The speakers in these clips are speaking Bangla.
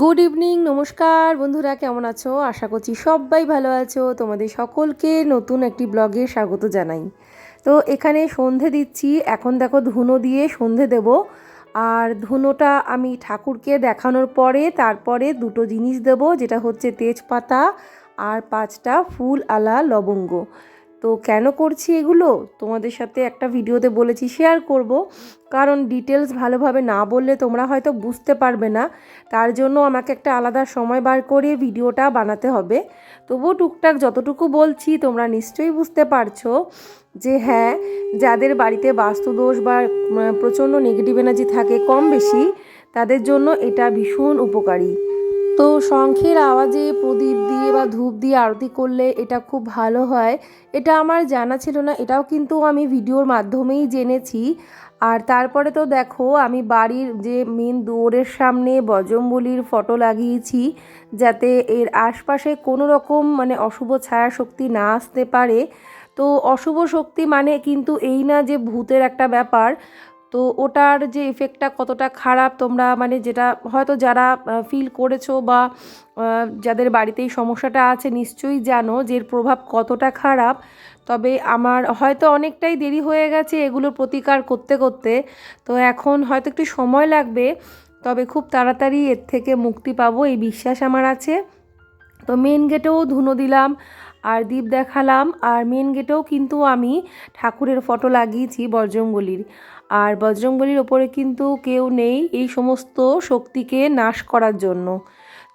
গুড ইভিনিং নমস্কার। বন্ধুরা, কেমন আছো? আশা করছি সবাই ভালো আছো। তোমাদের সকলকে নতুন একটি ব্লগে স্বাগত জানাই। তো এখানে সন্ধে দিচ্ছি। এখন দেখো ধুনো দিয়ে সন্ধে দেব। আর ধুনোটা আমি ঠাকুরকে দেখানোর পরে তারপরে দুটো জিনিস দেব, যেটা হচ্ছে তেজপাতা আর পাঁচটা ফুল আলা লবঙ্গ। তো কেন করছি এগুলো? তোমাদের সাথে একটা ভিডিওতে বলেছি শেয়ার করব। কারণ ডিটেলস ভালোভাবে না বললে তোমরা হয়তো বুঝতে পারবে না। তার জন্য আমাকে একটা আলাদা সময় বার করে ভিডিওটা বানাতে হবে। তবুও টুকটাক যতটুকু বলছি, তোমরা নিশ্চয়ই বুঝতে পারছ যে হ্যাঁ যাদের বাড়িতে বাস্তুদোষ বা প্রচণ্ড নেগেটিভ এনার্জি থাকে কম বেশি, তাদের জন্য এটা ভীষণ উপকারী। তো শঙ্খের আওয়াজে প্রদীপ দিয়ে বা ধূপ দিয়ে আরতি করলে এটা খুব ভালো হয়। এটা আমার জানা ছিল না, এটাও কিন্তু আমি ভিডিওর মাধ্যমেই জেনেছি। আর তারপরে তো দেখো, আমি বাড়ির যে মেন দুয়ারের সামনে বজরংবলির ফটো লাগিয়েছি, যাতে এর আশপাশে কোনো রকম মানে অশুভ ছায়া শক্তি না আসতে পারে। তো অশুভ শক্তি মানে কিন্তু এই না যে ভূতের একটা ব্যাপার। তো ওটার যে এফেক্টটা কতটা খারাপ তোমরা মানে যেটা হয়তো যারা ফিল করেছ বা যাদের বাড়িতে এই সমস্যাটা আছে নিশ্চয়ই জানো যে এর প্রভাব কতটা খারাপ। তবে আমার হয়তো অনেকটাই দেরি হয়ে গেছে এগুলোর প্রতিকার করতে করতে। তো এখন হয়তো একটু সময় লাগবে, তবে খুব তাড়াতাড়ি এর থেকে মুক্তি পাবো, এই বিশ্বাস আমার আছে। তো মেন গেটেও ধুনো দিলাম আর দ্বীপ দেখালাম, আর মেন গেটেও কিন্তু আমি ঠাকুরের ফটো লাগিয়েছি বজরংবলির আর বজরংবলির ওপরে কিন্তু কেউ নেই এই সমস্ত শক্তিকে নাশ করার জন্য।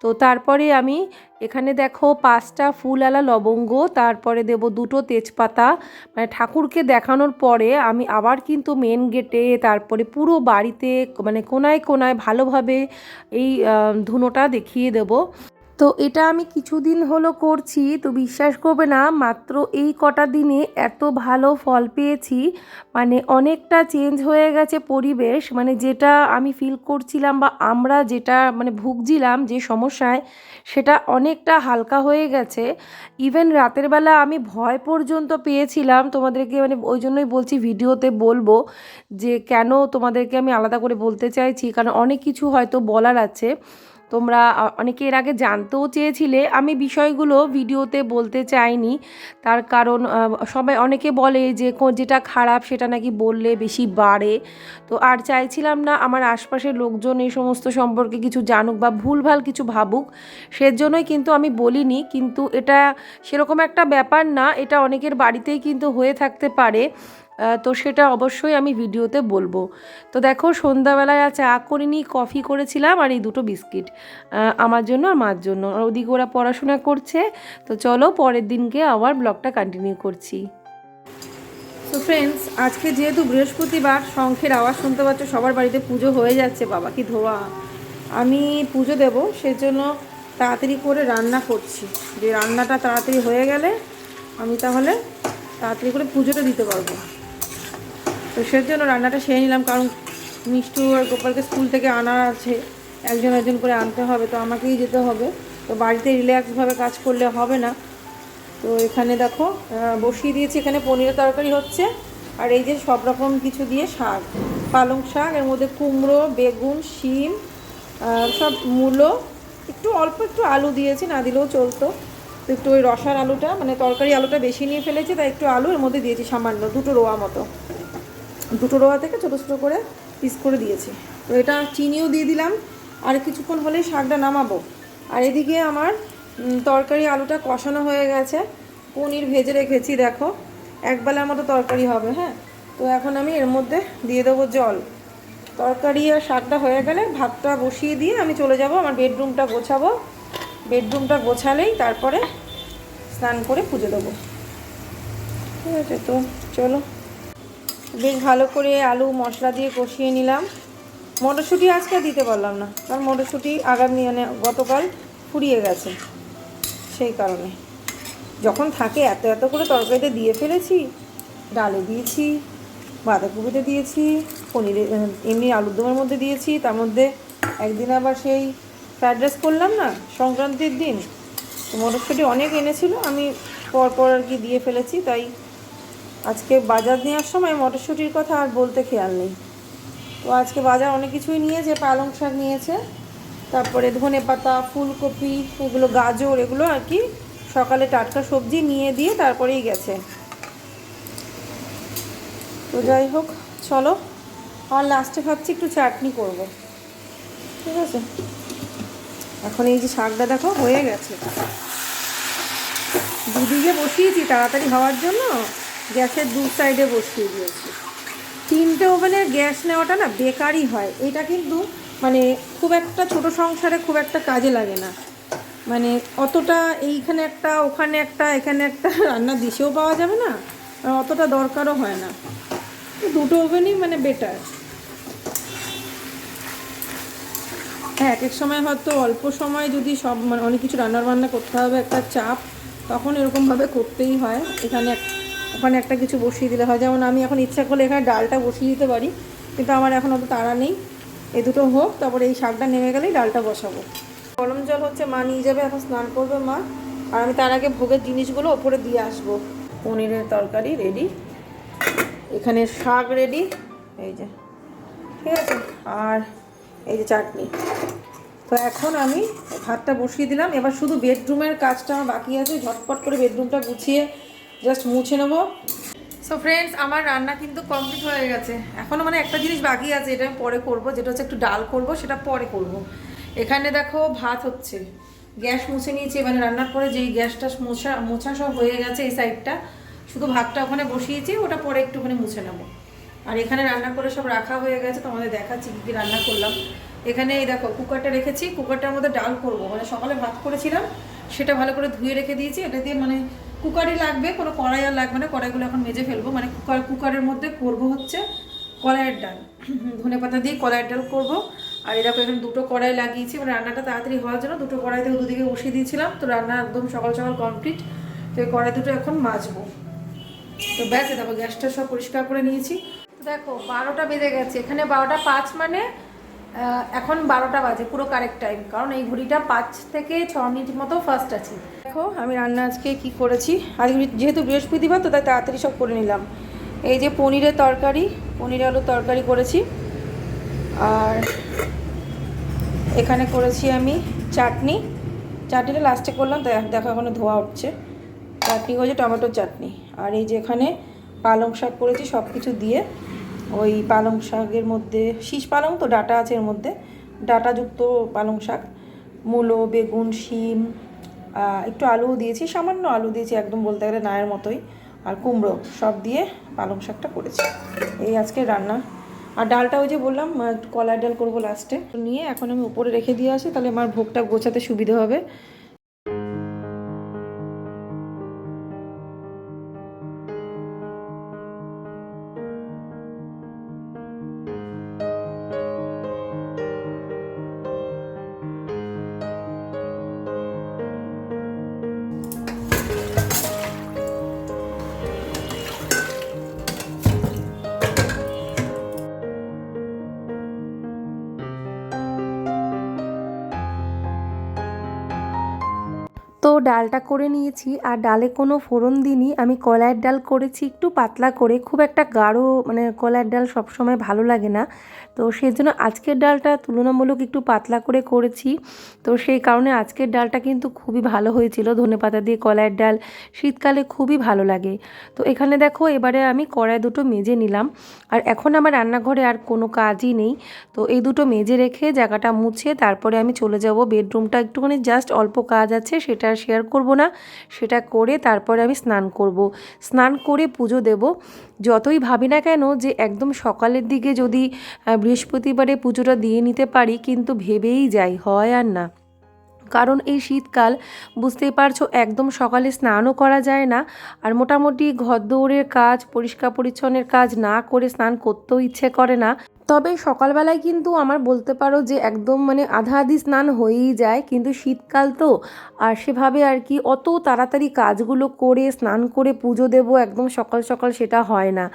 তো তারপরে আমি এখানে দেখো পাঁচটা ফুলআলা লবঙ্গ, তারপরে দেব দুটো তেজপাতা। মানে ঠাকুরকে দেখানোর পরে আমি আবার কিন্তু মেন গেটে তারপরে পুরো বাড়িতে মানে কোনায় কোনায় ভালোভাবে এই ধুনোটা দেখিয়ে দেবো। তো এটা আমি কিছুদিন হলো করছি, তো বিশ্বাস করবে না, মাত্র এই কটা দিনে এত ভালো ফল পেয়েছি। মানে অনেকটা চেঞ্জ হয়ে গেছে পরিবেশ মানে যেটা আমি ফিল করছিলাম বা আমরা যেটা মানে ভুগছিলাম যে সমস্যায়, সেটা অনেকটা হালকা হয়ে গেছে। ইভেন রাতের বেলা আমি ভয় পর্যন্ত পেয়েছিলাম, তোমাদেরকে মানে ওই জন্যই বলছি ভিডিওতে বলব যে কেন তোমাদেরকে আমি আলাদা করে বলতে চাইছি, কারণ অনেক কিছু হয়তো বলার আছে। তোমরা অনেকে এর আগে জানতেও চেয়েছিলে। আমি বিষয়গুলো ভিডিওতে বলতে চাইনি। তার কারণ সবাই অনেকে বলে যে যেটা খারাপ সেটা নাকি বললে বেশি বাড়ে। তো আর চাইছিলাম না আমার আশপাশের লোকজন এই সমস্ত সম্পর্কে কিছু জানুক বা ভুলভাল কিছু ভাবুক। সেজন্যই কিন্তু আমি বলিনি। কিন্তু এটা সেরকম একটা ব্যাপার না। এটা অনেকের বাড়িতেই কিন্তু হয়ে থাকতে পারে। তো সেটা অবশ্যই আমি ভিডিওতে বলব। তো দেখো, সন্ধ্যাবেলায় চা করিনি, কফি করেছিলাম আর এই দুটো বিস্কিট আমার জন্য আর মার জন্য। আর ওদিকে ওরা পড়াশোনা করছে, তো চলো পরের দিনকে আবার ব্লগটা কন্টিনিউ করছি। তো ফ্রেন্ডস আজকে যেহেতু বৃহস্পতিবার, শঙ্খের আওয়াজ শুনতে পাচ্ছ, সবার বাড়িতে পুজো হয়ে যাচ্ছে, বাবা কি ধোয়া। আমি পুজো দেব, সেজন্য তাড়াতাড়ি করে রান্না করছি। যে রান্নাটা তাড়াতাড়ি হয়ে গেলে, আমি তাহলে তাড়াতাড়ি করে পুজোটা দিতে পারব। তো সেজন্য রান্নাটা সেরে নিলাম, কারণ মিষ্টু আর গোপালকে স্কুল থেকে আনা আছে, একজন একজন করে আনতে হবে, তো আমাকেই যেতে হবে। তো বাড়িতে রিল্যাক্সভাবে কাজ করলে হবে না। তো এখানে দেখো বসিয়ে দিয়েছি, এখানে পনিরের তরকারি হচ্ছে, আর এই যে সব রকম কিছু দিয়ে শাক, পালং শাক, এর মধ্যে কুমড়ো, বেগুন, শিম সব মূলো, একটু অল্প একটু আলু দিয়েছি, না দিলেও চলতো। তো একটু ওই রসার আলুটা মানে তরকারি আলুটা বেশি নিয়ে ফেলেছি, তাই একটু আলু এর মধ্যে দিয়েছি সামান্য, দুটো রোয়া মতো। দুটো রোয়া থেকে ছোটো ছোটো করে পিস করে দিয়েছি। তো এটা চিনিও দিয়ে দিলাম, আর কিছুক্ষণ হলেই শাকটা নামাবো। আর এদিকে আমার তরকারি আলুটা কষানো হয়ে গেছে। পনির ভেজে রেখেছি, দেখো। একবেলার মতো তরকারি হবে হ্যাঁ? তো এখন আমি এর মধ্যে দিয়ে দেবো জল। তরকারি আর শাকটা হয়ে গেলে ভাতটা বসিয়ে দিয়ে আমি চলে যাব, আমার বেডরুমটা গোছাবো। বেডরুমটা গোছালেই তারপরে স্নান করে পুজো দেবো। ঠিক আছে, তো চলো। বেশ ভালো করে আলু, মশলা দিয়ে কষিয়ে নিলাম। মটরশুঁটি আজকে দিতে পারলাম না, কারণ মটরশুঁটি আগামী মানে গতকাল ফুরিয়ে গেছে সেই কারণে। যখন থাকে এত এত করে তরকারিতে দিয়ে ফেলেছি, ডালে দিয়েছি, বাঁধাকপিতে দিয়েছি, পনিরে এমনি আলুর দমের মধ্যে দিয়েছি, তার মধ্যে একদিন আবার সেই ফ্রাইড রাইস করলাম না, সংক্রান্তির দিন। মটরশুঁটি অনেক এনেছিল, আমি পর পর আর কি দিয়ে ফেলেছি, তাই আজকে বাজার নেওয়ার সময় মটরশুঁটির কথা আর বলতে খেয়াল নেই। তো আজকে বাজার অনেক কিছুই নিয়েছে, পালং শাক নিয়েছে, তারপরে ধনে পাতা, ফুলকপি, এগুলো গাজর, এগুলো আর কি সকালে টাটকা সবজি নিয়ে দিয়ে তারপরেই গেছে। তো যাই হোক, চলো, আর লাস্টে ভাবছি একটু চাটনি করব। ঠিক আছে? এখন এই যে শাকটা দেখো, হয়ে গেছে। দুদিকে বসিয়েছি তাড়াতাড়ি হওয়ার জন্য। গ্যাসের দু সাইডে বসিয়ে দিয়েছি। তিনটে ওভেনের গ্যাস নেওয়াটা না বেকারই হয়। এটা কিন্তু মানে খুব একটা ছোট সংসারে খুব একটা কাজে লাগে না। মানে অতটা এইখানে একটা, ওখানে একটা, এখানে একটা রান্নার দিশেও পাওয়া যাবে না। অতটা দরকারও হয় না। দুটো ওভেনই মানে বেটার। হ্যাঁ এক এক সময় হয়তো অল্প সময় যদি সব মানে অনেক কিছু রান্নার বান্না করতে হবে, একটা চাপ, তখন এরকমভাবে করতেই হয়। এখানে ওখানে একটা কিছু বসিয়ে দিলে হয়। যেমন আমি এখন ইচ্ছা করলে এখানে ডালটা বসিয়ে দিতে পারি, কিন্তু আমার এখন অত তাড়া নেই। এই দুটো হোক, তারপরে এই শাকটা নেমে গেলেই ডালটা বসাবো। গরম জল হচ্ছে, মা নিয়ে যাবে, এখন স্নান করবে মা। আর আমি তার আগে ভোগের জিনিসগুলো ওপরে দিয়ে আসব। পনিরের তরকারি রেডি এখানে শাক রেডি এই যে, ঠিক আছে? আর এই যে চাটনি। তো এখন আমি ভাতটা বসিয়ে দিলাম। এবার শুধু বেডরুমের কাজটা আমার বাকি আছে, ঝটপট করে বেডরুমটা গুছিয়ে জাস্ট মুছে নেব। সো ফ্রেন্ডস আমার রান্না কিন্তু কমপ্লিট হয়ে গেছে। এখনও মানে একটা জিনিস বাকি আছে, এটা আমি পরে করব। যেটা হচ্ছে একটু ডাল করব, সেটা পরে করব। এখানে দেখো ভাত হচ্ছে। গ্যাস মুছে নিয়েছি মানে রান্নার পরে যেই গ্যাসটা মোছা মোছা সব হয়ে গেছে এই সাইডটা, শুধু ভাতটা ওখানে বসিয়েছি, ওটা পরে একটুখানি মুছে নেব। আর এখানে রান্না করে সব রাখা হয়ে গেছে, তোমাদের দেখাচ্ছি কী কী রান্না করলাম। এখানে এই দেখো, কুকারটা রেখেছি, কুকারটার মধ্যে ডাল করব। মানে সকালে ভাত করেছিলাম, সেটা ভালো করে ধুয়ে রেখে দিয়েছি, এটা দিয়ে মানে কুকারই লাগবে, কোনো কড়াই আর লাগবে না, কড়াইগুলো এখন মেজে ফেলব। মানে কুকার, কুকারের মধ্যে করব হচ্ছে কলাইয়ের ডাল। ধনে পাতা দিয়ে কলাইয়ের ডাল করব। আর এরকম এখন দুটো কড়াই লাগিয়েছি। মানে রান্নাটা তাড়াতাড়ি হওয়ার জন্য দুটো কড়াইতে দুদিকে বসিয়ে দিয়েছিলাম। তো রান্না একদম সকাল সকাল কমপ্লিট তো এই কড়াই দুটো এখন মাজবো। তো ব্যাস দেখো গ্যাসটা সব পরিষ্কার করে নিয়েছি। দেখো, বারোটা বেজে গেছে। এখানে বারোটা পাঁচ মানে এখন বারোটা বাজে, পুরো কারেক্ট টাইম কারণ এই ঘড়িটা পাঁচ থেকে ছ মিনিট মতো ফার্স্ট আছে। দেখো, আমি রান্না আজকে কি করেছি? আজকে যেহেতু বৃহস্পতিবার, তো তাই তাড়াতাড়ি সব করে নিলাম। এই যে পনিরের তরকারি, পনির আলুর তরকারি করেছি। আর এখানে করেছি আমি চাটনি। চাটনিটা লাস্টে করলাম, তাই দেখো এখনও ধোয়া উঠছে। চাটনি হয়েছে টমেটোর চাটনি। আর এই যে এখানে পালং শাক করেছি সব কিছু দিয়ে। ওই পালং শাকের মধ্যে, শীষ পালং তো ডাটা আছে এর মধ্যে, ডাটাযুক্ত পালং শাক, মূলো, বেগুন, শিম একটু আলুও দিয়েছি, সামান্য আলু দিয়েছি একদম বলতে গেলে নায়ের মতোই, আর কুমড়ো সব দিয়ে পালং শাকটা করেছি। এই আজকে রান্না। আর ডালটা ওই যে বললাম কলার ডাল করব লাস্টে নিয়ে এখন আমি উপরে রেখে দিয়ে আসি, তাহলে আমার ভোগটা গোছাতে সুবিধা হবে। তো ডালটা করে নিয়েছি, আর ডালে কোনো ফোড়ন দিইনি। আমি কলাইয়ের ডাল করেছি একটু পাতলা করে, খুব একটা গাঢ় মানে কলাইয়ের ডাল সবসময় ভালো লাগে না। তো সেই জন্য আজকের ডালটা তুলনামূলক একটু পাতলা করে করেছি। তো সেই কারণে আজকের ডালটা কিন্তু খুবই ভালো হয়েছিল ধনেপাতা দিয়ে কলাইয়ের ডাল। শীতকালে খুবই ভালো লাগে। তো এখানে দেখো, এবারে আমি কড়াই দুটো মেজে নিলাম। আর এখন আমার রান্নাঘরে আর কোনো কাজই নেই। তো এই দুটো মেজে রেখে জায়গাটা মুছে তারপরে আমি চলে যাব। বেডরুমটা একটুখানি জাস্ট অল্প কাজ আছে, সেটা আর শেয়ার করব না, সেটা করে তারপরে আমি স্নান করব। স্নান করে পুজো দেব। যতই ভাবি না কেন যে একদম সকালের দিকে যদি বৃহস্পতিবারে পুজোটা দিয়ে নিতে পারি, কিন্তু ভেবেই যাই, হয় আর না। কারণ এই শীতকাল, বুঝতেই পারছ, একদম সকালে স্নানও করা যায় না, আর মোটামুটি ঘর দৌড়ের কাজ, পরিষ্কার পরিচ্ছন্নের কাজ না করে স্নান করতেও ইচ্ছে করে না। তবে সকালবেলায় কিন্তু আমার বলতে পারো যে একদম মানে আধা আধি স্নান হয়েই যায়, কিন্তু শীতকাল তো। আর সেভাবে আর কি অত তাড়াতাড়ি কাজগুলো করে, স্নান করে পুজো দেব একদম সকাল সকাল সেটা হয় না।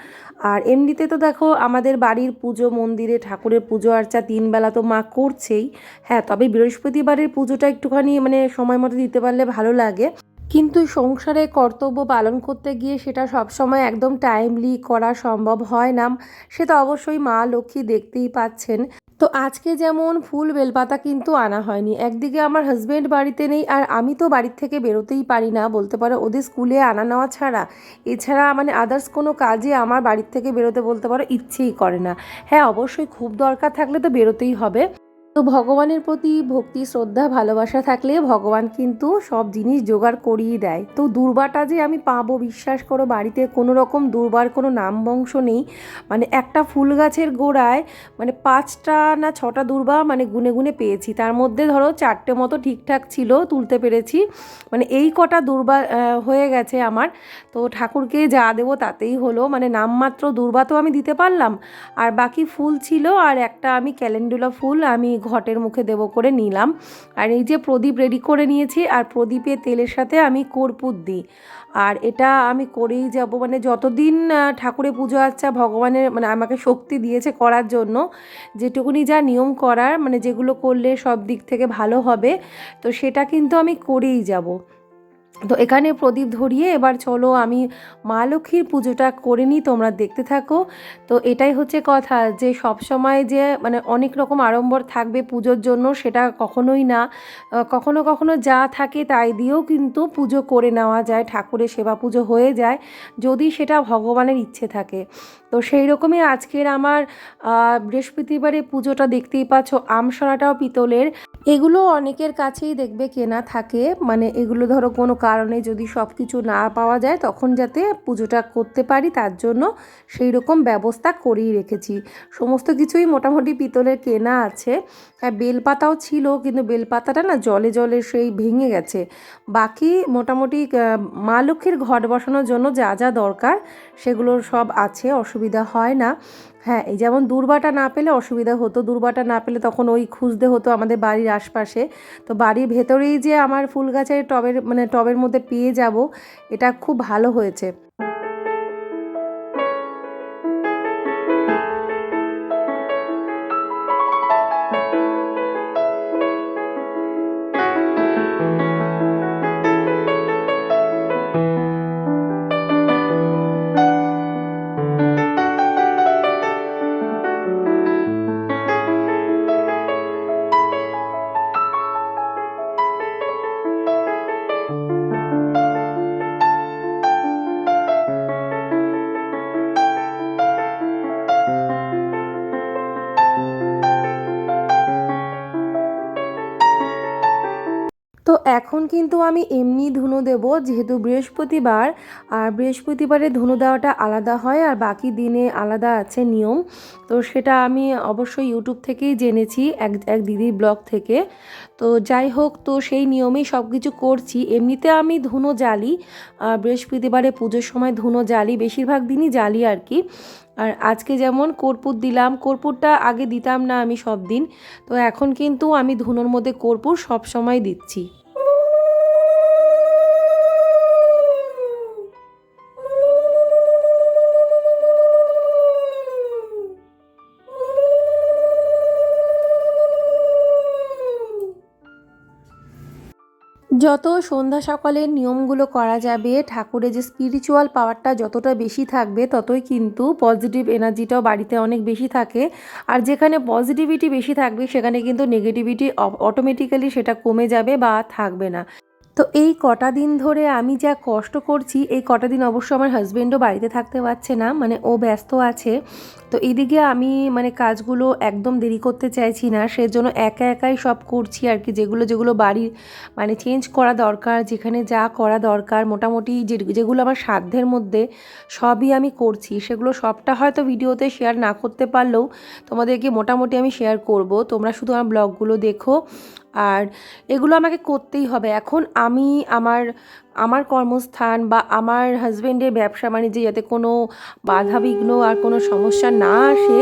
আর এমনিতে তো দেখো আমাদের বাড়ির পুজো, মন্দিরে ঠাকুরের পুজো আর্চা তিনবেলা তো মা করছেই। হ্যাঁ তবে বৃহস্পতিবারের পুজোটা একটুখানি মানে সময় মতো দিতে পারলে ভালো লাগে। কিন্তু সংসারে কর্তব্য পালন করতে গিয়ে সেটা সবসময় একদম টাইমলি করা সম্ভব হয় না। সে তো অবশ্যই মা লক্ষ্মী দেখতেই পাচ্ছেন। তো আজকে যেমন ফুল বেলপাতা কিন্তু আনা হয়নি। একদিকে আমার হাজব্যান্ড বাড়িতে নেই আর আমি তো বাড়ির থেকে বেরোতেই পারি না। বলতে পারো ওদের স্কুলে আনা নেওয়া ছাড়া। এছাড়া মানে আদার্স কোনো কাজে আমার বাড়ির থেকে বেরোতে বলতে পারো ইচ্ছেই করে না। হ্যাঁ অবশ্যই খুব দরকার থাকলে তো বেরোতেই হবে। তো ভগবানের প্রতি ভক্তি, শ্রদ্ধা, ভালোবাসা থাকলে ভগবান কিন্তু সব জিনিস জোগাড় করিয়ে দেয়। তো দুর্বাটা যে আমি পাবো, বিশ্বাস করো বাড়িতে কোনো রকম দুর্বার, কোনো নাম বংশ নেই। মানে একটা ফুল গাছের গোড়ায় মানে পাঁচটা না ছটা দুর্বা মানে গুনে গুনে পেয়েছি। তার মধ্যে ধরো চারটে মতো ঠিকঠাক ছিল, তুলতে পেরেছি। মানে এই কটা দুর্বা হয়ে গেছে আমার। তো ঠাকুরকে যা দেবো তাতেই হলো। মানে নামমাত্র দুর্বা তো আমি দিতে পারলাম। আর বাকি ফুল ছিল, আর একটা আমি ক্যালেন্ডুলা ফুল আমি ঘটের মুখে দেব করে নিলাম। আর এই যে প্রদীপ রেডি করে নিয়েছি, আর প্রদীপে তেলের সাথে আমি কর্পূর দিই। আর এটা আমি করেই যাব মানে যতদিন ঠাকুরে পুজো আচ্ছা ভগবানের মানে আমাকে শক্তি দিয়েছে করার জন্য, যেটুকুনি যা নিয়ম করার মানে যেগুলো করলে সব দিক থেকে ভালো হবে, তো সেটা কিন্তু আমি করেই যাব। তো এখানে প্রদীপ ধরিয়ে এবার চলো আমি মা লক্ষ্মীর পুজোটা করে নিই, তোমরা দেখতে থাকো। তো এটাই হচ্ছে কথা যে সব সময় যে মানে অনেক রকম আড়ম্বর থাকবে পুজোর জন্য সেটা কখনোই না। কখনো কখনো যা থাকে তাই দিয়েও কিন্তু পুজো করে নেওয়া যায়, ঠাকুরের সেবা পুজো হয়ে যায়, যদি সেটা ভগবানের ইচ্ছে থাকে। তো সেই রকমই আজকের আমার বৃহস্পতিবারে পুজোটা দেখতেই পাচ্ছ আমসরাটাও পিতলের। এগুলো অনেকের কাছেই দেখবে কেনা থাকে। মানে এগুলো ধরো কোনো কারণে যদি সব কিছু না পাওয়া যায়, তখন যাতে পুজোটা করতে পারি, তার জন্য সেই রকম ব্যবস্থা করেই রেখেছি। সমস্ত কিছুই মোটামুটি পিতলের কেনা আছে। বেলপাতাও ছিল, কিন্তু বেলপাতাটা না জলে জলে সেই ভেঙে গেছে। বাকি মোটামুটি মা লক্ষ্মীর ঘট বসানোর জন্য যা যা দরকার সেগুলোর সব আছে, অসুবিধা হয় না। হ্যাঁ এই যেমন দূর্বাটা না পেলে অসুবিধা হতো। দূর্বাটা না পেলে তখন ওই খুঁজতে হতো আমাদের বাড়ির আশপাশে। তো বাড়ির ভেতরেই যে আমার ফুল গাছের টবের মানে টবের মধ্যে পেয়ে যাব, এটা খুব ভালো হয়েছে। তো এখন কিন্তু আমি এমনি ধুনো দেব, যেহেতু বৃহস্পতিবার। আর বৃহস্পতিবারে ধুনো দেওয়াটা আলাদা হয় আর বাকি দিনে আলাদা আছে নিয়ম। তো সেটা আমি অবশ্যই ইউটিউব থেকেই জেনেছি, এক এক দিদির ব্লগ থেকে। তো যাই হোক, তো সেই নিয়মেই সব কিছু করছি। এমনিতে আমি ধুনো জ্বালি বৃহস্পতিবারে পুজোর সময় ধুনো জ্বালি, বেশিরভাগ দিনই জ্বালি আর কি। আর আজকে যেমন কর্পূর দিলাম, কর্পূরটা আগে দিতাম না আমি সব দিন তো এখন কিন্তু আমি ধুনোর মধ্যে কর্পূর সব সময় দিচ্ছি। যত সন্ধ্যা সকালের নিয়মগুলো করা যাবে, ঠাকুরের যে স্পিরিচুয়াল পাওয়ারটা যতটা বেশি থাকবে, ততই কিন্তু পজিটিভ এনার্জিটাও বাড়িতে অনেক বেশি থাকে। আর যেখানে পজিটিভিটি বেশি থাকবে, সেখানে কিন্তু নেগেটিভিটি অটোমেটিক্যালি সেটা কমে যাবে বা থাকবে না। তো এই কটা দিন ধরে আমি যা কষ্ট করছি, এই কটা দিন অবশ্য আমার হাজব্যান্ডও বাড়িতে থাকতে পারছে না মানে ও ব্যস্ত আছে। তো এদিকে আমি মানে কাজগুলো একদম দেরি করতে চাইছি না, সেজন্য একা একাই সব করছি আর কি। যেগুলো যেগুলো বাড়ির মানে চেঞ্জ করা দরকার, যেখানে যা করা দরকার, মোটামুটি যেগুলো আমার সাধ্যের মধ্যে সবই আমি করছি। সেগুলো সবটা হয়তো ভিডিওতে শেয়ার না করতে পারলেও তোমাদেরকে মোটামুটি আমি শেয়ার করব। তোমরা শুধু আমার ব্লগগুলো দেখো। আর এগুলো আমাকে করতেই হবে। এখন আমি আমার আমার কর্মস্থান বা আমার হাজব্যান্ডের ব্যবসা বাণিজ্যে যাতে কোনো বাধা বিঘ্ন আর কোনো সমস্যা না আসে,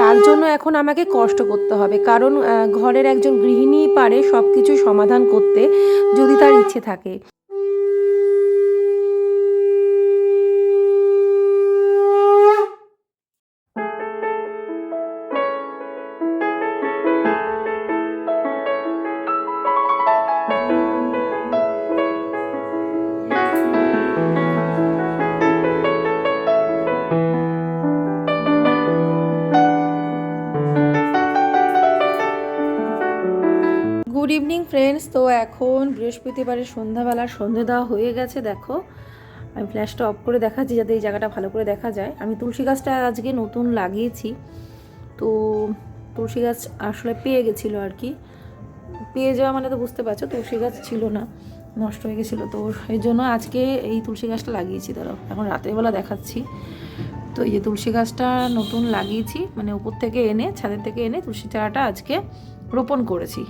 তার জন্য এখন আমাকে কষ্ট করতে হবে। কারণ ঘরের একজন গৃহিণী পারে সব কিছু সমাধান করতে যদি তার ইচ্ছে থাকে। ফ্রেন্ডস তো এখন বৃহস্পতিবারের সন্ধ্যাবেলা, সন্ধে দেওয়া হয়ে গেছে, দেখো। আমি ফ্ল্যাশটা অফ করে দেখাচ্ছি যাতে এই জায়গাটা ভালো করে দেখা যায়। আমি তুলসী গাছটা আজকে নতুন লাগিয়েছি, তো তুলসী গাছ আসলে পেয়ে গেছিল আর কি। পেয়ে যাওয়া মানে তো বুঝতে পারছ, তুলসী গাছ ছিল না, নষ্ট হয়ে গেছিল, তো এই জন্য আজকে এই তুলসী গাছটা লাগিয়েছি, ধরো। এখন রাতের বেলা দেখাচ্ছি। তো এই তুলসী গাছটা নতুন লাগিয়েছি মানে উপর থেকে এনে, ছাদের থেকে এনে তুলসী চারাটা আজকে রোপণ করেছি।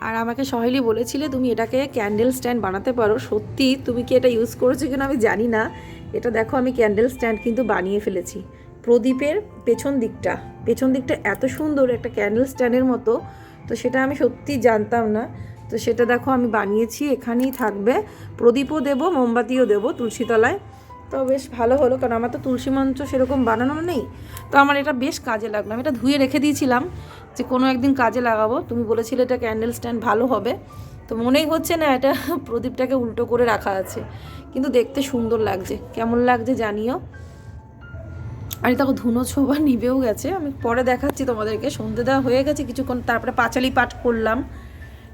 আর আমাকে সহেলি বলেছিলে, তুমি এটাকে ক্যান্ডেল স্ট্যান্ড বানাতে পারো। সত্যি, তুমি কি এটা ইউজ করেছ কিনা আমি জানি না। এটা দেখো, আমি ক্যান্ডেল স্ট্যান্ড কিন্তু বানিয়ে ফেলেছি। প্রদীপের পেছন দিকটা পেছন দিকটা এত সুন্দর একটা ক্যান্ডেল স্ট্যান্ডের মতো, তো সেটা আমি সত্যি জানতাম না। তো সেটা দেখো, আমি বানিয়েছি, এখানেই থাকবে। প্রদীপও দেবো, মোমবাতিও দেবো তুলসীতলায়। তো বেশ ভালো হলো, কারণ আমার তো তুলসী মঞ্চ সেরকম বানানো নেই। তো আমার এটা বেশ কাজে লাগল। আমি এটা ধুয়ে রেখে দিয়েছিলাম যে কোনো একদিন কাজে লাগাবো। তুমি বলেছিলে এটা ক্যান্ডেল স্ট্যান্ড ভালো হবে। তো মনেই হচ্ছে না এটা প্রদীপটাকে উল্টো করে রাখা আছে। কিন্তু দেখতে সুন্দর লাগছে। কেমন লাগছে জানিও। আর দেখো ধুনো ছোবা নিবেও গেছে। আমি পরে দেখাচ্ছি তোমাদেরকে। সন্ধে দেওয়া হয়ে গেছে কিছুক্ষণ, তারপরে পাঁচালি পাঠ করলাম।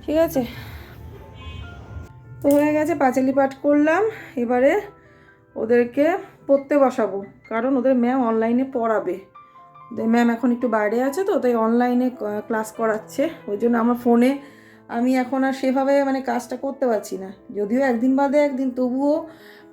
ঠিক আছে? তো হয়ে গেছে, পাঁচালি পাঠ করলাম। এবারে ওদেরকে পড়তে বসাবো। কারণ ওদের ম্যাম অনলাইনে পড়াবে। ম্যাম এখন একটু বাইরে আছে তো, তাই অনলাইনে ক্লাস করাচ্ছে। ওই জন্য আমার ফোনে আমি এখন আর সেভাবে মানে কাজটা করতে পারছি না। যদিও একদিন বাদে একদিন, তবুও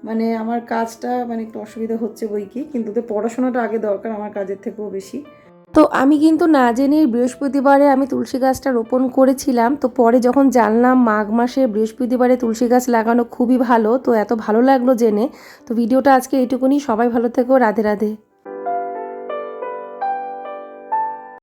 মানে আমার কাজটা মানে একটু অসুবিধা হচ্ছে বই কি কিন্তু ওদের পড়াশোনাটা আগে দরকার আমার কাজের থেকেও বেশি। তো আমি কিন্তু না জেনেই বৃহস্পতিবারে আমি তুলসী গাছটা রোপণ করেছিলাম। তো পরে যখন জানলাম মাঘ মাসে বৃহস্পতিবারে তুলসী গাছ লাগানো খুবই ভালো, তো এত ভালো লাগল জেনে। তো ভিডিওটা আজকে এইটুকুনি। সবাই ভালো থেকো। রাধে রাধে।